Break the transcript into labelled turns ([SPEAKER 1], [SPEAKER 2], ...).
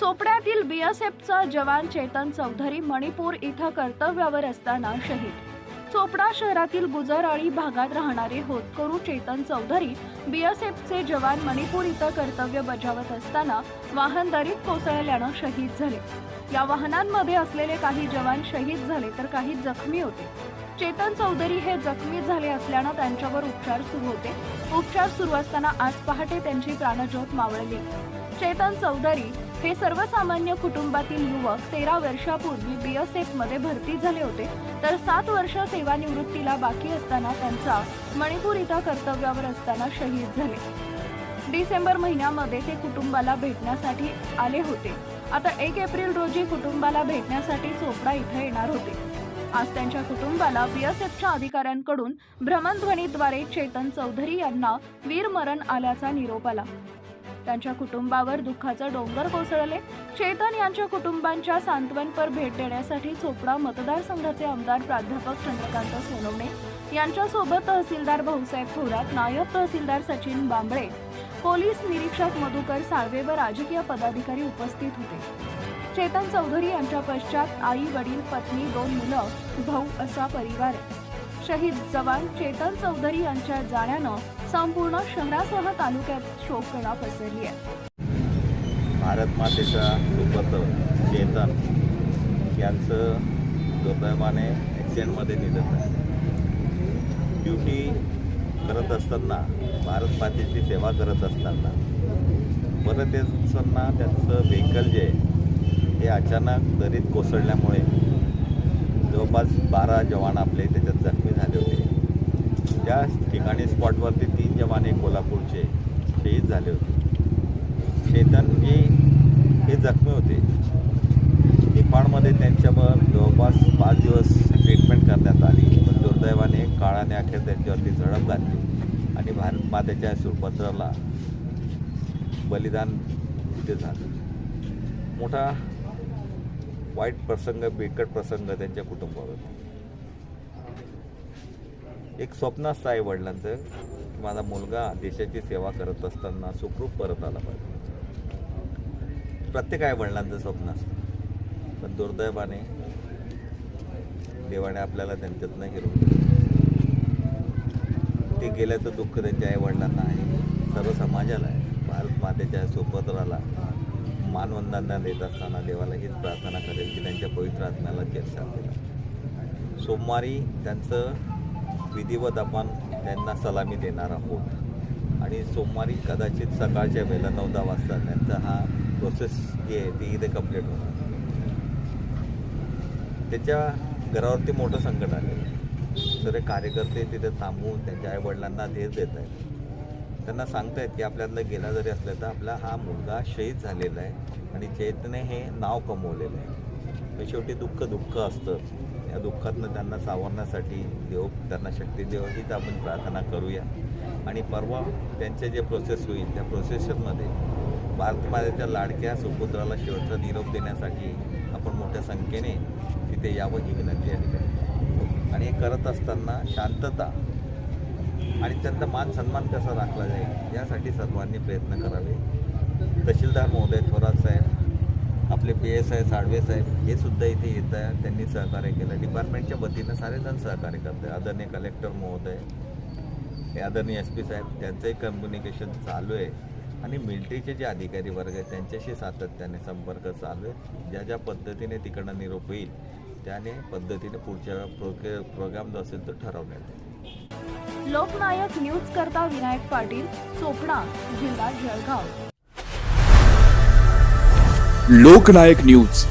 [SPEAKER 1] चोपड्यातील बीएसएफचा जवान चेतन चौधरी मणिपूर इथं कर्तव्यावर असताना शहीद. चोपडा शहरातील गुजराळी भागात राहणारे होतकरू चेतन चौधरी बीएसएफचे जवान मणिपूर इथं कर्तव्य बजावत असताना वाहन दरीत कोसळल्यानं शहीद झाले. या वाहनांमध्ये असलेले काही जवान शहीद झाले तर काही जखमी होते. चेतन चौधरी हे जखमी झाले असल्यानं त्यांच्यावर उपचार सुरू होते. उपचार सुरू असताना आज पहाटे त्यांची प्राणज्योत मावळली. चेतन चौधरी हे सर्वसामान्य कुटुंबातील युवक तेरा वर्षापूर्वी बीएसएफमध्ये भरती झाले होते. तर सात वर्ष सेवानिवृत्तीला बाकी असताना त्यांचा मणिपूर इथं कर्तव्यावर असताना शहीद झाले. डिसेंबर महिन्यामध्ये ते कुटुंबाला भेटण्यासाठी आले होते. आता एक एप्रिल रोजी कुटुंबाला भेटण्यासाठी चोपडा इथं येणार होते. आज त्यांच्या कुटुंबाला बीएसएफच्या अधिकाऱ्यांकडून भ्रमणध्वनीद्वारे चेतन चौधरी यांना वीरमरण आल्याचा निरोप आला. त्यांच्या कुटुंबावर दुःखाचं डोंगर कोसळले चेतन यांच्या कुटुंबांच्या सांत्वनपर भेट देण्यासाठी चोपडा मतदारसंघाचे आमदार प्राध्यापक चंद्रकांत सोनवणे यांच्यासोबत तहसीलदार भाऊसाहेब थोरात नायब तहसीलदार सचिन बांबळे पोलीस निरीक्षक मधुकर साळवे व राजकीय पदाधिकारी उपस्थित होते चेतन चौधरी यांच्या पश्चात आई वडील पत्नी दोन मुलं भाऊ असा परिवार आहे. शहीद जवान चेतन चौधरी यांच्या जाण्यानं संपूर्ण शहरासह तालुक्यात शोककळा पसरली आहे.
[SPEAKER 2] भारत मातेचा सुपत चेतन यांचं दुर्दैवाने ॲक्सिडेंटमध्ये निधन झालं. ड्युटी करत असताना भारत मातेची सेवा करत असताना परत येत असताना त्यांचं व्हेकल जे आहे ते अचानक दरीत कोसळल्यामुळे जवळपास बारा जवान आपले त्याच्यात जखमी झाले होते. त्या ठिकाणी स्पॉटवरती तीन जवान हे कोल्हापूरचे शहीद झाले होते. चेतनजी हे हे जखमी होते. निपाळमध्ये त्यांच्यावर जवळपास पाच दिवस ट्रीटमेंट करण्यात आली. पण दुर्दैवाने काळाने अखेर त्यांच्यावरती झडप घातली आणि भारत मातेच्या सुरपत्राला बलिदान तिथे झालं. मोठा वाईट प्रसंग बिकट प्रसंग त्यांच्या कुटुंबावर. एक स्वप्न असतं आई वडिलांचं की माझा मुलगा देशाची सेवा करत असताना सुखरूप परत आला पाहिजे. प्रत्येक आई वडिलांचं स्वप्न. असतं पण दुर्दैवाने देवाने आपल्याला त्यांच्यातनं हिरवलं ते गेल्याचं दुःख त्यांच्या आई वडिलांना आहे. सर्व समाजाला आहे. भारत मातेच्या सुपुत्राला मानवंदना देत असताना देवाला हीच प्रार्थना करेल की त्यांच्या पवित्र आत्म्याला चर्चा सोमवारी त्यांचं विधिवत आपण त्यांना सलामी देणार आहोत. आणि सोमवारी कदाचित सकाळच्या वेळेला नऊ दहा वाजता त्यांचा हा प्रोसेस जी आहे ती इथे कंप्लीट होणार. त्याच्या घरावरती मोठं संकट आलेलं आहे सगळे कार्यकर्ते तिथे थांबून त्यांच्या आईवडिलांना धीर देत आहेत. त्यांना सांगतायत की आपल्यातलं गेला जरी असलं तर आपला हा मुलगा शहीद झालेला आहे आणि चैतने हे नाव कमवलेलं आहे. तर शेवटी दुःख दुःख असतं. या दुःखातनं त्यांना सावरण्यासाठी देव त्यांना शक्ती देव हीच आपण प्रार्थना करूया. आणि परवा त्यांचे जे प्रोसेस होईल त्या प्रोसेसमध्ये भारत मातेच्या लाडक्या सुपुत्राला शेवटचा निरोप देण्यासाठी आपण मोठ्या संख्येने तिथे यावं ही विनंती आहे. आणि हे करत असताना शांतता आणि त्यांचा मान सन्मान कसा राखला जाईल यासाठी सर्वांनी प्रयत्न करावे. तहसीलदार महोदय थोरात साहेब आपले पी एस आय साळवे साहेब हे सुद्धा इथे येत आहे त्यांनी सहकार्य केलं. डिपार्टमेंटच्या वतीनं सारेजण सहकार्य करते आदरणीय कलेक्टर महोदय हे आदरणीय एस पी साहेब त्यांचंही कम्युनिकेशन चालू आहे. आणि मिलिटरीचे जे अधिकारी वर्ग आहेत त्यांच्याशी सातत्याने संपर्क चालू आहे. ज्या ज्या पद्धतीने तिकडनं निरोप होईल त्याने पद्धतीने पुढच्या प्रोग्रे प्रोग्राम जो असेल तो ठरवण्यात येईल.
[SPEAKER 1] लोकनायक न्यूज करता विनायक पाटील चोपडा जिल्हा जळगाव.
[SPEAKER 3] लोकनायक न्यूज.